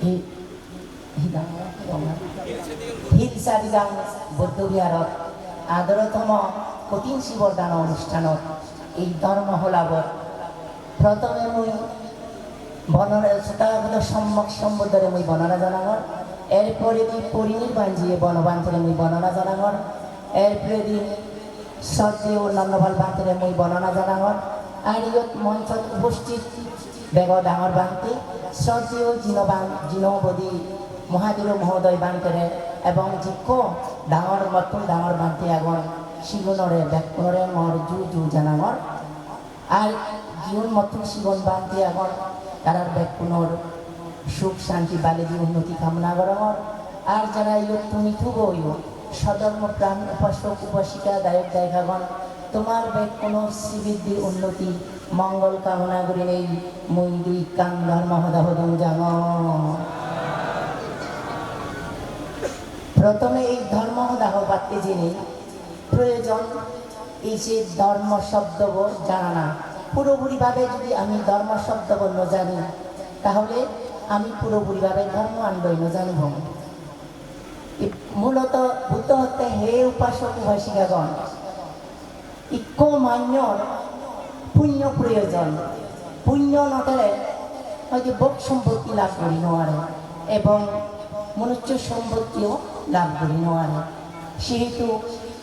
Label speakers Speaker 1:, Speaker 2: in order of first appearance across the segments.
Speaker 1: হি- হিদাং হিলচাৰিগাং বৌদ্ধবিহাৰত আদৰতম কঠিন শিৱৰ দান অনুষ্ঠানত এই ধৰ্মশোলাবৰ প্ৰথমে মই বনৰা ছোটাগত সম্যক সম্বোধৰে মই বৰ্ণনা জনাঙৰ এরপরে দি পরিনির্বাণ জিয়ে বনবান্তরে মই বর্ণনা জনাঙর এরপরে দি সজ্জে অন্যান্য ভালো বান্তরে মই বর্ণনা জনাঙর আর ইয়ত মঞ্চত উপস্থিত বেগ ডাঙর বান্তি সজ্জে ও জিনবান জিনবদী মহাদেৱ মহোদয় বান্তৰে এবং যিক ডাঙৰ মতন ডাঙৰ বান্তি আগন শিগুণৰে ব্যাকুণৰে মৰ জু জু জানাঙৰ আর জীবন মতন জীবন বান্ধে এখন তারার ব্যাকুণর সুখ শান্তি বালেদি উন্নতি কামনা করমর আর যারা ইয় তুমি থুব ইয় সধর্ম প্রাণ উপাসক উপাসিকা দায়ক দায়িকাগণ তোমার ব্যাকুণর শ্রীবৃদ্ধি উন্নতি মঙ্গল কামনা করে এই মই দুই কান ধর্ম হদা প্রথমে এই ধর্ম দাহ পাতে জেনে প্রয়োজন, এই যে ধর্ম শব্দ জানা না। পুরোপুরিভাবে যদি আমি ধর্ম শব্দ ন জানি তাহলে আমি পুরোপুরিভাবে ধর্ম আনবই ন জানিব মূলত বুদ্ধ হতে হে উপাসক উপাসিকাগণ ইক্ষ মান্যর পুণ্য প্রয়োজন। পুণ্য নথলে হয়তো ভোগ সম্পত্তি লাভ করি নোৱাৰে এবং মনুষ্য সম্পত্তিও লাভ করি নোৱাৰে সেহেতু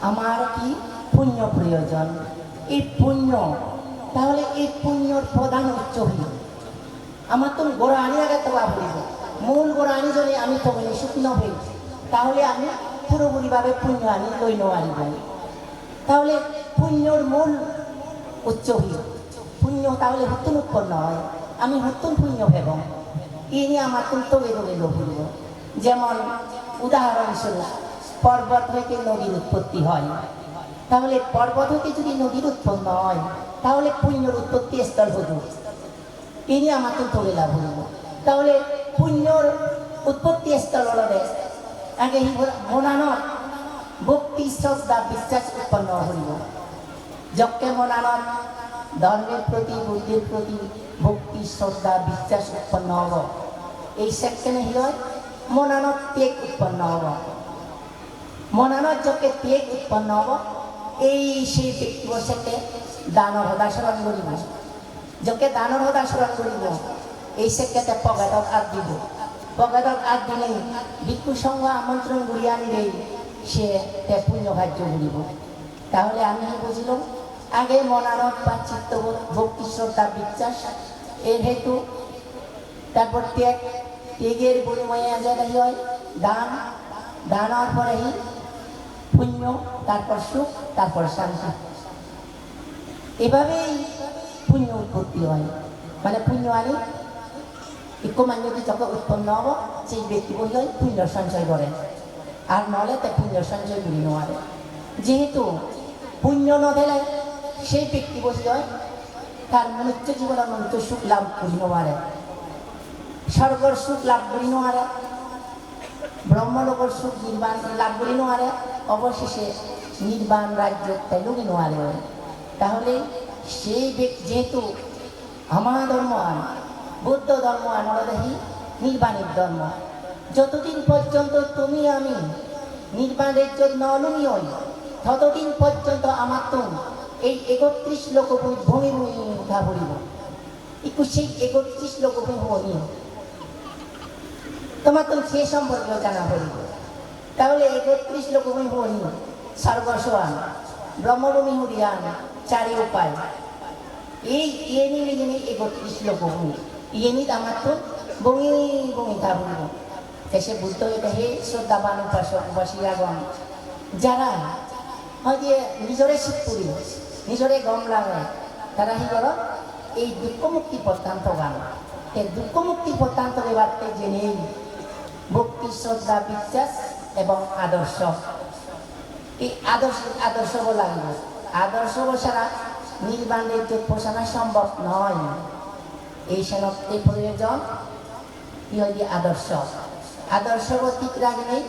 Speaker 1: আমার কি পুণ্য প্রয়োজন? এই পুণ্য, তাহলে এই পুণ্যর প্রধান উচ্চ হইল আমার তো গোড়া আনি আগে তো লাভ হইব। মূল গোড়া আনি যদি আমি তো শুকনো হই, তাহলে আমি পুরোপুরিভাবে পুণ্য আনি লই নোৱাৰিব তাহলে পুণ্যর মূল উচ্চ হইল পুণ্য তাহলে নতুন উৎপন্ন হয় আমি নতুন পুণ্য ভেব। ইনি আমার তো বেরো বেরো ভুলব যেমন উদাহরণস্বরূপ পর্বত হইতে নদীর উৎপত্তি হয়। তাহলে পর্বত হইতে যদি নদীর উৎপন্ন হয়, তাহলে পুণ্যর উৎপত্তি স্থল হতো ইনি আমাকে তোলে লাভ হইব তাহলে পুণ্যর উৎপত্তি স্থল হলে আগে মনানত ভক্তি, শ্রদ্ধা, বিশ্বাস উৎপন্ন হইব যজ্ঞে মনানত ধর্মের প্রতি বুদ্ধির প্রতি ভক্তি, শ্রদ্ধা, বিশ্বাস উৎপন্ন হব। এই সেকেন্ডে হয়? মনানত ত্যাগ উৎপন্ন হব। মনানত যজ্ঞে ত্যাগ উৎপন্ন হব। এই সেই ব্যক্তি বসেকে দানৰ সদাচৰণ কৰিব যকে দানৰ সদাচৰণ কৰিব এই চেকেতে পকেটত আগ দিব। পকেটত আগ দিলেই ভিক্ষু সংঘ আমন্ত্রণ ঘুরিয়ে আনিলেই সে পুণ্য কার্য করিব। তাহলে আমি বুঝলাম? আগে মনানত বা চিত্তবোধ ভক্তি শ্রদ্ধা বিশ্বাস, এর হেতু। তারপর ত্যাগ, ত্যাগের বিনিময়ে যেটা হয়। দান দানের পরেই পুণ্য, তারপর সুখ, তারপর শান্তি। এভাবেই পুণ্য উৎপত্তি হয়। মানে পুণ্য আনি। ইকমান্যতি যখন উৎপন্ন হব, সেই ব্যক্তি বই পুণ্য সঞ্চয় করে। আর নলে তে পুণ্য সঞ্চয় করি নোৱাৰে। যেহেতু পুণ্য নদেলে সেই ব্যক্তি বসি হয় তার মনুষ্য জীবনের মনুষ্য সুখ লাভ করি নোৱাৰে স্বর্গর সুখ লাভ করি নোৱাৰে ব্রহ্মলোকৰ সুখ নির্বাণ লাভ করি নোৱাৰে অবশেষে নির্বাণ রাজ্য তেলুকি নোৱাৰে তাহলে সেই ব্যক্তি যেহেতু আমার ধর্ম আন বৌদ্ধ ধর্ম আনলদেহি নির্বাণের ধর্ম। যতদিন পর্যন্ত তুমি আমি নির্বাণের জন্য অলুমি হই ততদিন পর্যন্ত আমার তো এই একত্রিশ লোক ভূমি উঠা পড়িব একটু সেই একত্রিশ লোক ভূমি তোমার তো সে সম্পর্কেও জানা পড়িব তাহলে একত্রিশ লোক ভূমি সর্বস্বান ব্রহ্মভূমি হুরিয়ান চারি উপায়। এই ইয়েনি লিগিনি একত্রিশ লোক ভূমি ইয়েনি আমার তো বমি বমি তা বলব এসে বুদ্ধ হইতে হে শ্রদ্ধাবান উপাসক উপাসিয়াগণ যারা হয়তো নিজরে শীত করি নিজরে গম লাগে তারা হি কর এই দুঃখমুক্তি প্রত্যান্ত গান এই দুঃখমুক্তি প্রত্যান্ত এবারতে জেনেই ভক্তি শ্রদ্ধা বিশ্বাস এবং আদর্শ এই আদর্শ আদর্শ লাগবে। আদর্শ ছাড়া নির্বাণের যে পোষানো সম্ভব নয় এই সেনকটি প্রয়োজন কি যে আদর্শ আদর্শ ঠিক রাখলেই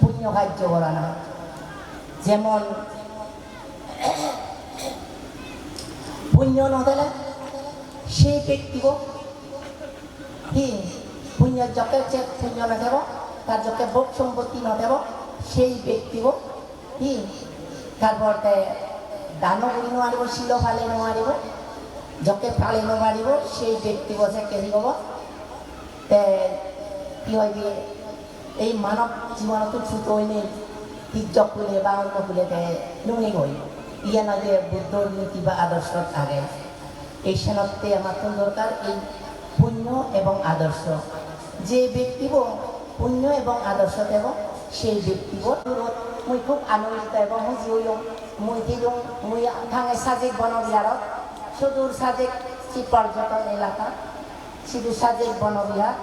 Speaker 1: পুণ্য কার্য করা যেমন পুণ্য নদেলে, সেই ব্যক্তিক কি পুণ্য যকে যে পুণ্য নথেব তার যকে ভোগ সম্পত্তি নথেব সেই ব্যক্তিব কি তারপরতে দান কৰি নোৱাৰিব শিল ফালে নোৱাৰিব যকে ফালে নোৱাৰিব সেই ব্যক্তি বসে কেহি হ'ব, তে কি হয় দিয়ে এই মানৱ জীৱনতো চুতৈনে তিৰ্যক কোনে বা অন্য কোনে তে নুনি গৈ ইয়া নাগে নীতি বা আদৰ্শত আগে এই সেনতে আমার দরকার এই পুণ্য এবং আদর্শ। যে ব্যক্তিব পুণ্য এবং আদর্শ দেব সেই ব্যক্তিব মুই খুব আনন্দিত এবং মুই জিও মুই দিলুম মুই থাঙে সাজেক বনবিহারত সুদূর সাজেক সি পর্যটন এলাকা। সিধু সাজেক বনবিহার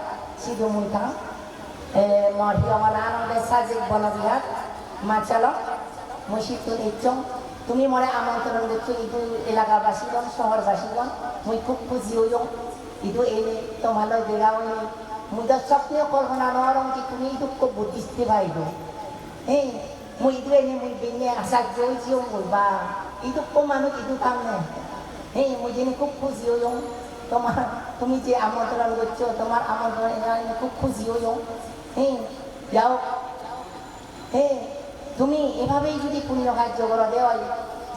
Speaker 1: সিধু মুই থাং মর আমার আনন্দের সাজেক বনবিহার মা চলো মুই সিদ্ধ নিচ্ছম তুমি মনে আমন্ত্রণ দিচ্ছ ইদু এলাকাবাসীগণ, শহরবাসীগণ, মুই খুব খুশি হইও। ইদু এনে তোমালৈ বেগাও এনে মুই তো স্বপ্নেও কল্পনা নরম কি তুমি ইদু খুব বুদ্ধিস্তি পাইদু এই মুই ইদু এনে মুই বেনে আচার্য হইছিও বলবা ইদু কো মানুষ ইদু কাম নে এই মুই জেনে খুব খুশি হইও। তোমার, তুমি যে আমন্ত্রণ করছ তোমার আমন্ত্রণ এনে খুব খুশি হইও। এই যাও। হ্যাঁ তুমি এভাবেই যদি পুণ্য কার্য করো, দেওয়াই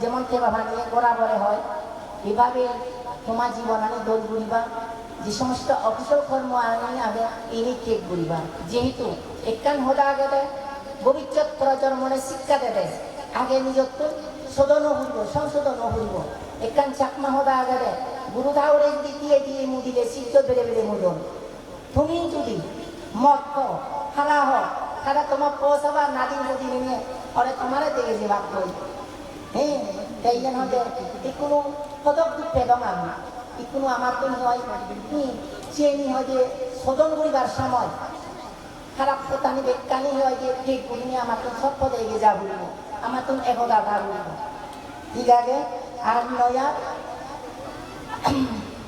Speaker 1: যেমন কেবা ভাঙিয়ে বরাবরে হয়, এভাবে তোমার জীবন আনি দোল ঘুরিবা যে সমস্ত অকুশল কর্ম আনি আগে এনে কেক ঘুরিবা যেহেতু একান হদা আগে দেয় ভবিষ্যৎ প্রজন্মনে শিক্ষা দেবে। আগে নিজত্ব শোধন হইব, সংশোধন হইব। একান চাকমা হদা আগে দেয় গুরু ধাউরে যদি দিয়ে দিয়ে মুদিলে সিদ্ধ বেড়ে বেড়ে মুদন। তুমি যদি মদ খাও খারা খারা তোমার পৌঁছাবা নাদিন যদি নিয়ে ওরে তোমারে দেখে যে ভাগ করি হ্যাঁ তাই যেন হতে কোনো সদক দুঃখ পেদম আমি কোনো আমার তো হয় চেনি হয় যে সদন করিবার সময়। খারাপ কথানি বেকানি হয় যে ঠিক করিনি আমার তো সব পদে এগিয়ে যা বলব আমার তো একদা ভা বলব ঠিক আছে? আর নয়া,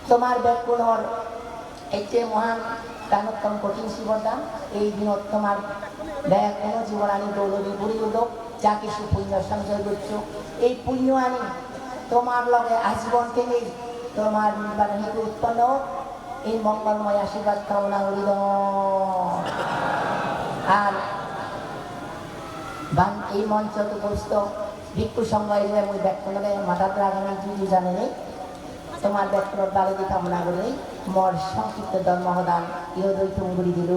Speaker 1: তোমার বেকুণর এই যে মহান দানোত্তম কঠিন শিবদান এই দিনত তোমার ব্যয় কোনো জীবন আনি দৌলনী বুড়ি উদক, যা কিছু পুণ্য সঞ্চয় করছ। এই পুণ্য আনি তোমার লগে আজীবন থেকেই তোমার নির্বাণ উৎপন্ন এই মঙ্গলময় আশীর্বাদ, কামনা করিল আর এই মঞ্চ বসত ভিক্ষু সংঘ এলে মই ব্যক্তলগে মাথাত রাগানি জুজু জানে নেই। তোমার ডক্টর বাড়ি কামনা করে। মর সংক্ষিপ্ত ধর্মদান ইহ দৈত দিল